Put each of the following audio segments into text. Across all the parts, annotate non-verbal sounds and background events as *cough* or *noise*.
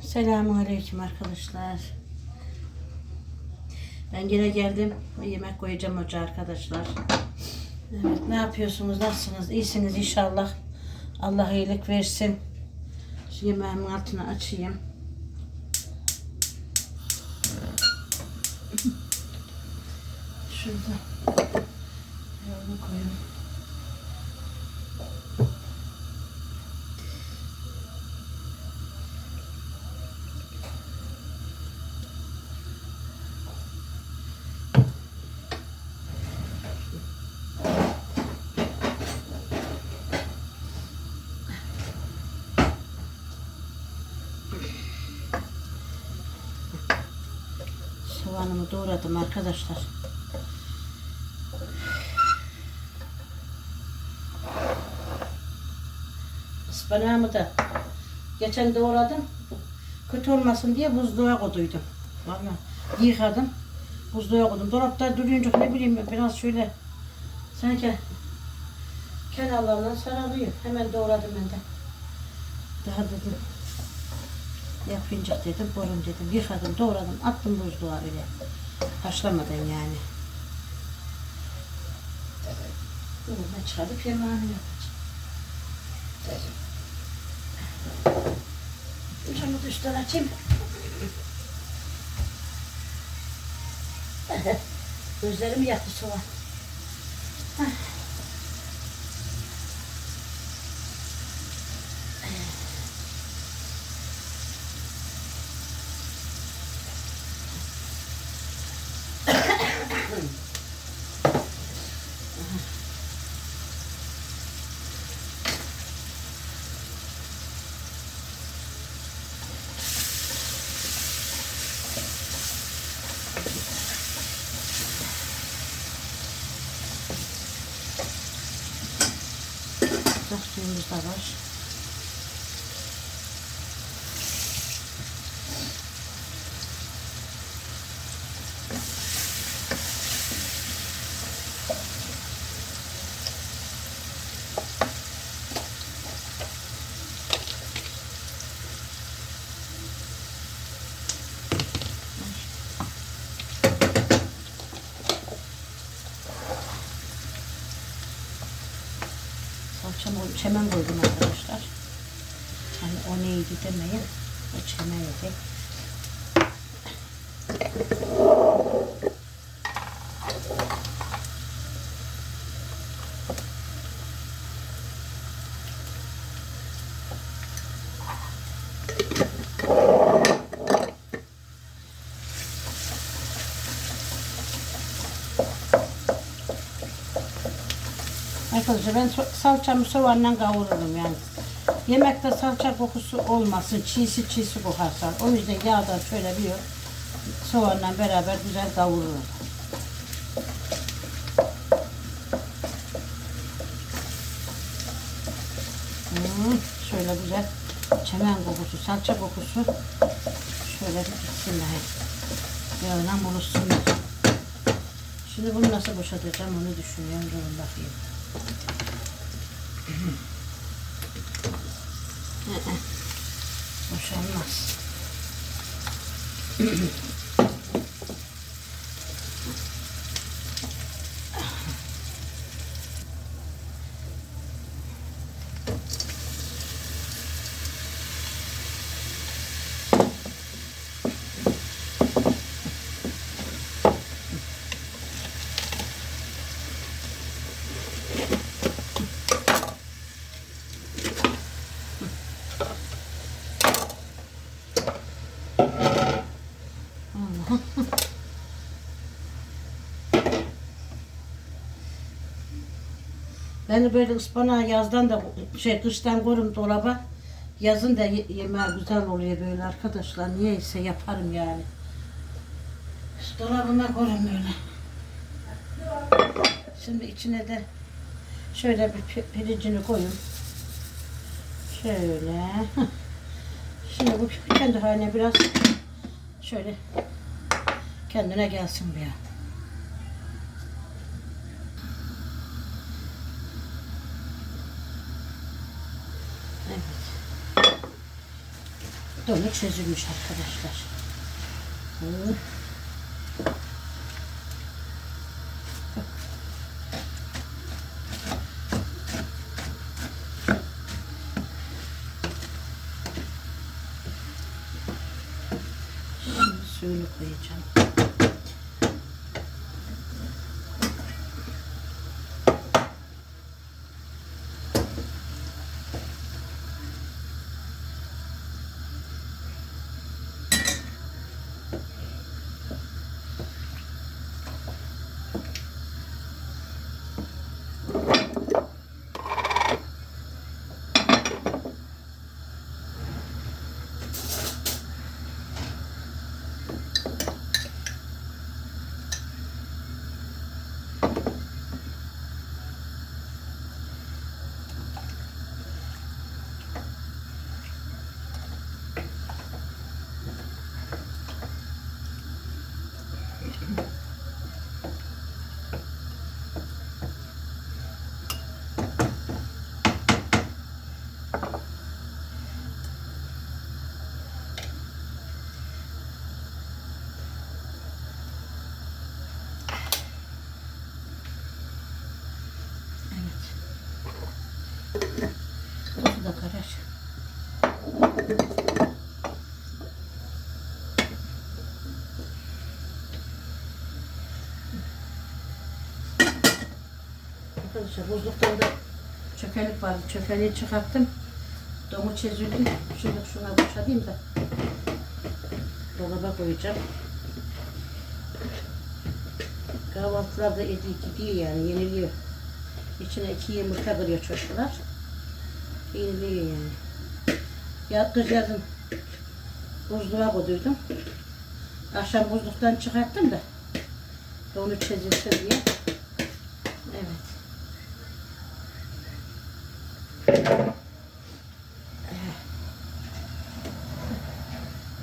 Selamun Aleyküm arkadaşlar. Ben yine geldim. Yemek koyacağım ocağa arkadaşlar. Evet, ne yapıyorsunuz? Nasılsınız? İyisiniz inşallah. Allah iyilik versin. Şu yemeğimin altını açayım. Şurada. Soğanımı doğradım arkadaşlar. Ispanağımı da geçen doğradım. Kötü olmasın diye buzluğa koyduydum. Vallahi yıkadım. Buzluğa koydum. Dolapta durunca ne bileyim biraz şöyle sanki kenarlarından sararıyor. Hemen doğradım ben de. Daha dedim yapınca dedim koyayım dedim. Yıkadım, doğradım, attım buzluğa öyle. Haşlamadan yani. Bunu çıkarıp yemeğini yapacağım. Camı da üstten açayım. Gözlerim yaktı soğan. Sıcak suyumuz da var. Salçamı koyup çemen koydum arkadaşlar. Hani o neydi demeyin. O çemen yedi. Arkadaşlar ben salçamı soğanla kavururum yani. Yemekte salça kokusu olmasın, çiğsi çiğsi kokarsa. O yüzden yağda şöyle bir soğanla beraber güzel kavururum. Hmm, şöyle güzel çemen kokusu, salça kokusu şöyle bir gitsinler. Yağla buluşsunlar. Şimdi bunu nasıl boşaltacağım onu düşünüyorum. Durun bakayım. Hı *clears throat* hı. Boşalmaz. Ben de böyle ıspanağı yazdan da şey kıştan korum dolaba. Yazın da ye- yemeği güzel oluyor böyle arkadaşlar. Niyeyse yaparım yani. Şu dolabıma korum böyle. Şimdi içine de şöyle bir pi- pirincini koyayım. Şöyle. *laughs* Şimdi bu kendi haline biraz şöyle kendine gelsin bir ya. Evet. Dolu çözülmüş arkadaşlar. Hı. Şimdi suyunu koyacağım. Arkadaşlar buzluktan da çökelik vardı. Çökeliği çıkarttım. Domu çözüldüm. Şöyle şuna boşalayım da dolaba koyacağım. Kahvaltılarda ediyor gidiyor yani yeniliyor. İçine iki yumurta kırıyor çocuklar. Yeniliyor yani. Ya kız yazın buzluğa koyduydum. Akşam buzluktan çıkarttım da donu çözülsün diye. Evet.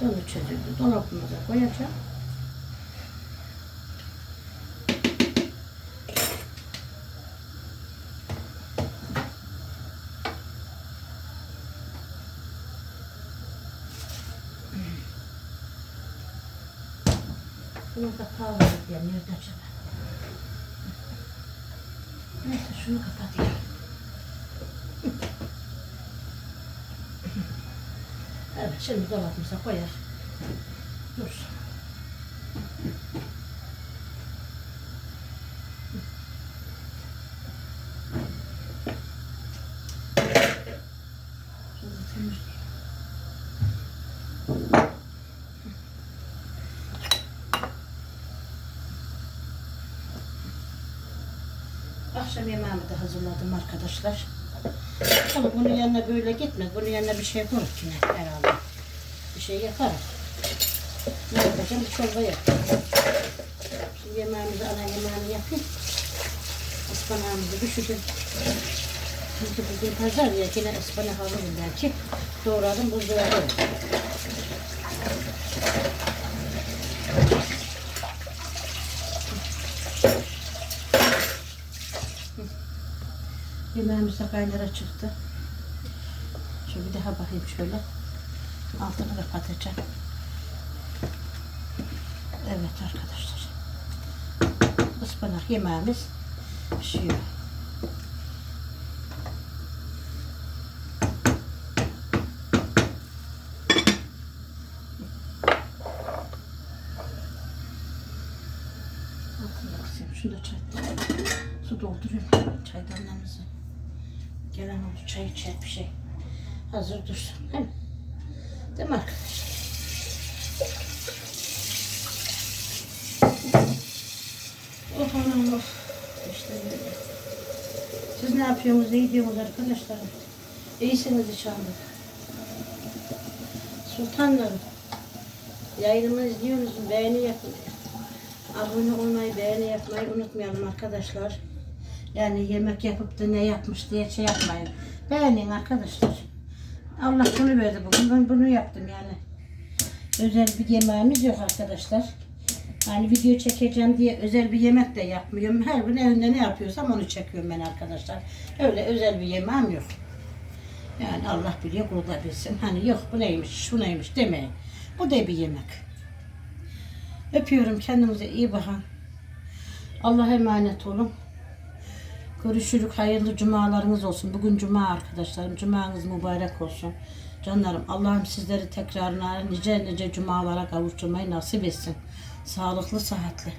Donu çözüldü. Dolabımıza koyacağım. Bunun kapağı var ya nerede acaba? Neyse şunu kapatayım. Evet şimdi dolabımıza koyar. Dursun. Akşam yemeğimi de hazırladım arkadaşlar. Ama bunun yanına böyle gitmez. Bunun yanına bir şey koyarız yine herhalde. Bir şey yaparız. Ne yapacağım? Bir çorba yapacağım. Şimdi yemeğimizi, ana yemeğini yapayım. Ispanağımızı düşürdüm. Çünkü bugün pazar ya yine ıspanak alırım belki. Doğradım buzluğa koydum. Yemeğimiz de kaynara çıktı. Şöyle bir daha bakayım şöyle. Altını kapatacağım. Evet arkadaşlar. Ispanak yemeğimiz pişiyor. Şunu da çay. Su dolduruyorum çaydanlarımızı. Gelen oldu çay içer bir şey. Hazır dursun. Değil mi? Değil mi arkadaşlar? Of anam of. İşte böyle. Siz ne yapıyorsunuz? İyi diyorsunuz arkadaşlarım. İyisiniz inşallah. Sultanlarım. Yayınımı izliyorsunuz. Beğeni yapın. Abone olmayı, beğeni yapmayı unutmayalım arkadaşlar. Yani yemek yapıp da ne yapmış diye şey yapmayın. Beğenin arkadaşlar. Allah bunu verdi bugün. Ben bunu yaptım yani. Özel bir yemeğimiz yok arkadaşlar. Yani video çekeceğim diye özel bir yemek de yapmıyorum. Her gün evimde ne yapıyorsam onu çekiyorum ben arkadaşlar. Öyle özel bir yemeğim yok. Yani Allah biliyor kul da bilsin. Hani yok bu neymiş, şu neymiş demeyin. Bu da bir yemek. Öpüyorum kendinize iyi bakın. Allah'a emanet olun. Görüşürük. Hayırlı cumalarınız olsun. Bugün cuma arkadaşlarım. Cumanız mübarek olsun. Canlarım Allah'ım sizleri tekrarına nice nice cumalara kavuşturmayı nasip etsin. Sağlıklı, sıhhatli.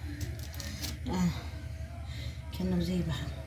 Eh, Kendinize iyi bakın.